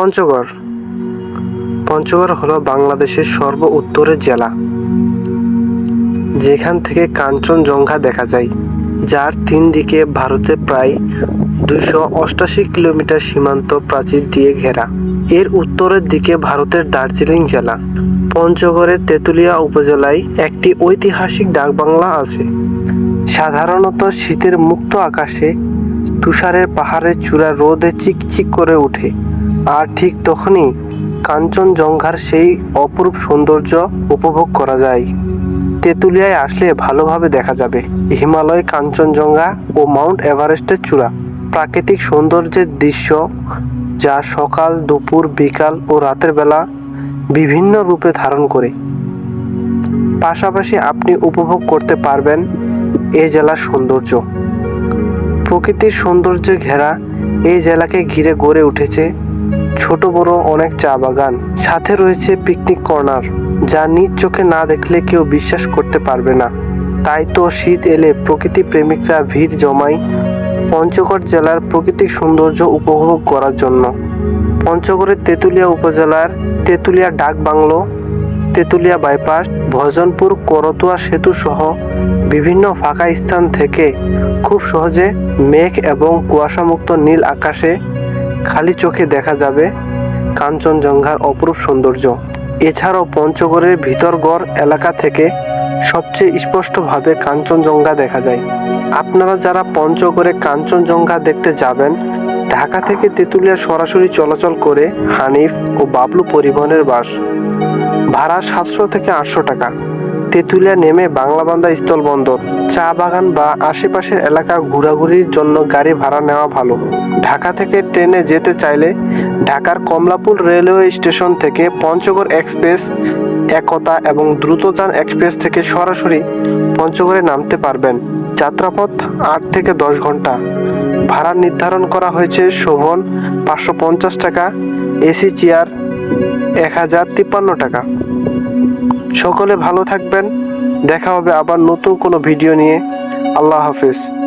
পঞ্চগড়। পঞ্চগড় হলো বাংলাদেশের সর্ব উত্তরের জেলা। যেখান থেকে কাঞ্চনজঙ্ঘা দেখা যায়, যার তিন দিকে ভারতে প্রায় দুইশো অষ্টাশি কিলোমিটার সীমান্ত প্রাচীর দিয়ে ঘেরা। এর উত্তরের দিকে ভারতের দার্জিলিং জেলা। পঞ্চগড়ের তেঁতুলিয়া উপজেলায় একটি ঐতিহাসিক ডাকবাংলা আছে। সাধারণত শীতের মুক্ত আকাশে তুষারের পাহাড়ের চূড়া রোদে চিকচিক করে ওঠে। আর ঠিক তখনই কাঞ্চনজঙ্ঘার সেই অপরূপ সৌন্দর্য উপভোগ করা যায়। তেঁতুলিয়ায় আসলে ভালোভাবে দেখা যাবে। হিমালয়, কাঞ্চনজঙ্ঘা ও মাউন্ট এভারেস্টের চূড়া। প্রাকৃতিক সৌন্দর্যের দৃশ্য যা সকাল, দুপুর, বিকাল ও রাতের বেলা বিভিন্ন রূপে ধারণ করে। পাশাপাশি আপনি উপভোগ করতে পারবেন এই জেলার সৌন্দর্য। প্রকৃতির সৌন্দর্যে ঘেরা এই জেলাকে ঘিরে গড়ে উঠেছে ছোট বড় অনেক চা বাগান। সাথে রয়েছে পিকনিক কর্নার যা নিজ চোখে না দেখলে কেউ বিশ্বাস করতে পারবে না। তাই তো শীত এলে প্রকৃতি প্রেমিকরা ভিড় জমায় পঞ্চগড় জেলার প্রাকৃতিক সৌন্দর্য উপভোগ করার জন্য। পঞ্চগড়ের তেঁতুলিয়া উপজেলার তেঁতুলিয়া ডাক বাংলো, তেঁতুলিয়া বাইপাস, ভজনপুর, করতোয়া সেতু সহ বিভিন্ন ফাঁকা স্থান থেকে খুব সহজে মেঘ এবং কুয়াশামুক্ত নীল আকাশে খালি চোখে দেখা যাবে কাঞ্চনজঙ্ঘার অপরূপ সৌন্দর্য। এছাড়াও পঞ্চগড়ের ভিতরগড় এলাকা থেকে সবচেয়ে স্পষ্টভাবে কাঞ্চনজঙ্ঘা দেখা যায়। আপনারা যারা পঞ্চগড়ে কাঞ্চনজঙ্ঘা দেখতে যাবেন, ঢাকা থেকে তেঁতুলিয়া সরাসরি চলাচল করে হানিফ ও বাবলু পরিবহনের বাস ভাড়া সাতশো থেকে আটশো টাকা। তেঁতুলিয়া নেমে বাংলাবান্ধা স্থলবন্দর। চা বাগান বা আশেপাশের এলাকা ঘোরাঘুরির জন্য গাড়ি ভাড়া নেওয়া ভালো। ঢাকা থেকে ট্রেনে যেতে চাইলে ঢাকার কমলাপুর রেলওয়ে স্টেশন থেকে পঞ্চগড় এক্সপ্রেস, একতা এবং দ্রুতযান এক্সপ্রেস থেকে সরাসরি পঞ্চগড়ে নামতে পারবেন। যাত্রাপথ আট থেকে দশ ঘণ্টা। ভাড়া নির্ধারণ করা হয়েছে শোভন পাঁচশো পঞ্চাশ টাকা, এসি চেয়ার এক হাজার তিপ্পান্ন টাকা। সকলে ভালো থাকবেন। দেখা হবে আবার নতুন কোনো ভিডিও নিয়ে। আল্লাহ হাফিজ।